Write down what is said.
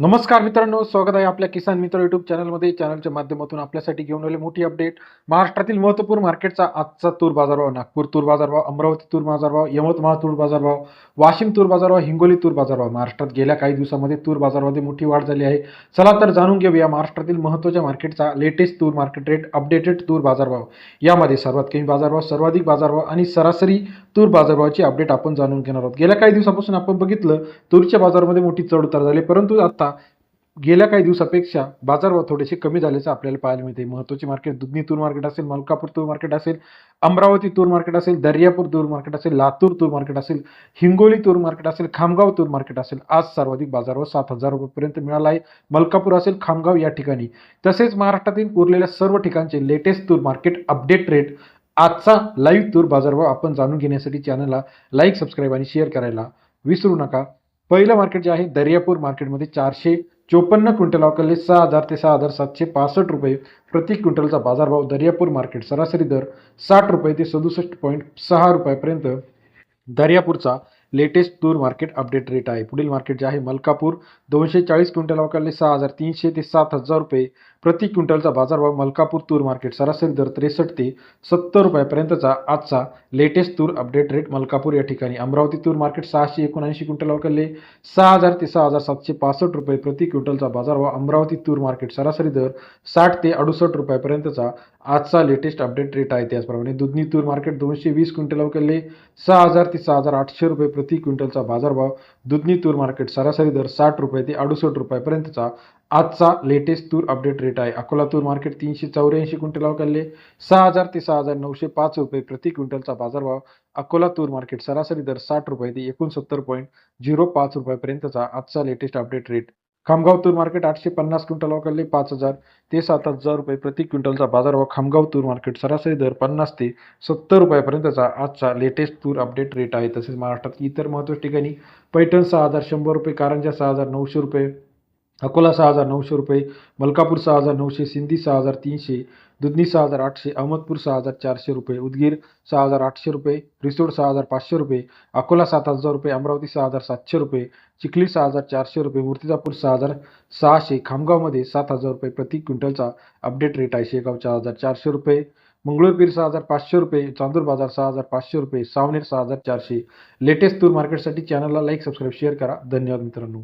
नमस्कार मित्रांनो स्वागत आहे आपल्या किसान मित्र युट्यूब चॅनलमध्ये चॅनलच्या माध्यमातून आपल्यासाठी घेऊन आले मोठी अपडेट महाराष्ट्रातील महत्त्वपूर्ण मार्केटचा आजचा तूर बाजारभाव नागपूर तूर बाजारभाव अमरावती तूर बाजारभाव यवतमाळ तूर बाजारभाव वाशिम तूर बाजारभाव हिंगोली तूर बाजारभाव. महाराष्ट्रात गेल्या काही दिवसामध्ये तूर बाजारामध्ये मोठी वाढ झाली आहे. चला तर जाणून घेऊया महाराष्ट्रातील महत्त्वाच्या मार्केटचा लेटेस्ट तूर मार्केट रेट अपडेटेड तूर बाजारभाव. यामध्ये सर्वात कमी बाजारभाव सर्वाधिक बाजारभाव आणि सरासरी तूर बाजारभावाची अपडेट आपण जाणून घेणार आहोत. गेल्या काही दिवसापासून आपण बघितलं तूरच्या बाजारामध्ये मोठी चढ उतार झाली. परंतु आता गेल्या काही दिवसापेक्षा बाजारभाव थोडेसे कमी झाल्याचं आपल्याला पाहायला मिळते महत्त्वाचे मार्केट दुधनी तूर मार्केट असेल मलकापूर तूर मार्केट असेल अमरावती तूर मार्केट असेल दर्यापूर तूर मार्केट असेल लातूर तूर मार्केट असेल हिंगोली तूर मार्केट असेल खामगाव तूर मार्केट असेल आज सर्वाधिक बाजारभाव सात हजार रुपयेपर्यंत मिळाला आहे. मलकापूर असेल खामगाव या ठिकाणी. तसेच महाराष्ट्रातील उरलेल्या सर्व ठिकाणचे लेटेस्ट तूर मार्केट अपडेट रेट आजचा लाईव्ह तूर बाजारभाव आपण जाणून घेण्यासाठी चॅनलला लाईक सबस्क्राईब आणि शेअर करायला विसरू नका. पहिलं मार्केट जे आहे दर्यापूर मार्केटमध्ये चारशे चोपन्न क्विंटल अवकाले सहा हजार ते सहा हजार सातशे पासष्ट रुपये प्रति क्विंटलचा बाजारभाव दर्यापूर मार्केट सरासरी दर साठ रुपये ते सदुसष्ट पॉईंट सहा रुपयापर्यंत. दर्यापूरचा लेटेस्ट तूर मार्केट अपडेट रेट आहे. पुढील मार्केट जे आहे मलकापूर दोनशे चाळीस क्विंटल अवकाले सहा हजार तीनशे ते सात हजार रुपये प्रति क्विंटलचा बाजारभाव मलकापूर तूर मार्केट सरासरी दर त्रेसष्ट ते सत्तर रुपयापर्यंतचा आजचा लेटेस्ट तूर अपडेट रेट मलकापूर या ठिकाणी. अमरावती तूर मार्केट सहाशे एकोणऐंशी क्विंटल अवकाले सहा हजार ते सहा हजार सातशे पासष्ट रुपये प्रति क्विंटलचा बाजारभाव अमरावती तूर मार्केट सरासरी दर साठ ते अडुसष्ट रुपयापर्यंतचा आजचा लेटेस्ट अपडेट रेट आहे. त्याचप्रमाणे दुधनी तूर मार्केट दोनशे वीस क्विंटल अवकाले सहा हजार ते सहा हजार आठशे रुपये प्रति क्विंटलचा बाजारभाव दुधनी तूर मार्केट सरासरी दर साठ रुपये ते अडुसष्ट रुपयापर्यंतचा आजचा लेटेस्ट तूर अपडेट रेट आहे. अकोला तूर मार्केट तीनशे चौऱ्याऐंशी क्विंटल काढले सहा हजार ते सहा हजार नऊशे पाच रुपये प्रति क्विंटलचा बाजारभाव. अकोला तूर मार्केट सरासरी दर साठ रुपये ते एकोणसत्तर पॉईंट झिरो पाच रुपयापर्यंतचा आजचा लेटेस्ट अपडेट रेट खामगाव तूर मार्केट आठशे पन्नास क्विंटल काढले पाच हजार ते सात हजार रुपये प्रति क्विंटलचा बाजारभाव. खामगाव तूर मार्केट सरासरी दर पन्नास ते सत्तर रुपयापर्यंतचा आजचा लेटेस्ट तूर अपडेट रेट आहे. तसेच महाराष्ट्रात इतर महत्त्वाच्या ठिकाणी पैठण सहा हजार शंभर रुपये कारंजा सहा हजार नऊशे रुपये. अकोला सहा हजार नऊशे रुपये मलकापूर सहा हजार नऊशे सिंधी सहा हजार तीनशे दुधनी सहा हजार आठशे अहमदपूर सहा हजार चारशे रुपये उदगीर सहा हजार आठशे रुपये रिसोड सहा हजार पाचशे रुपये अकोला सात हजार रुपये अमरावती सहा हजार सातशे रुपये चिखली सहा हजार चारशे रुपये मूर्तिजापूर सहा हजार सहाशे खामगावमध्ये सात हजार रुपये प्रति क्विंटलचा अपडेट रेट आहे शेगाव चार हजार चारशे रुपये मंगळूरपीर सहा हजार पाचशे रुपये चांदूर बाजार सहा हजार पाचशे रुपये सावनेर सहा हजार चारशे लेटेस्ट तूर मार्केटसाठी चॅनलला लाईक सबस्क्राईब शेअर करा धन्यवाद मित्रांनो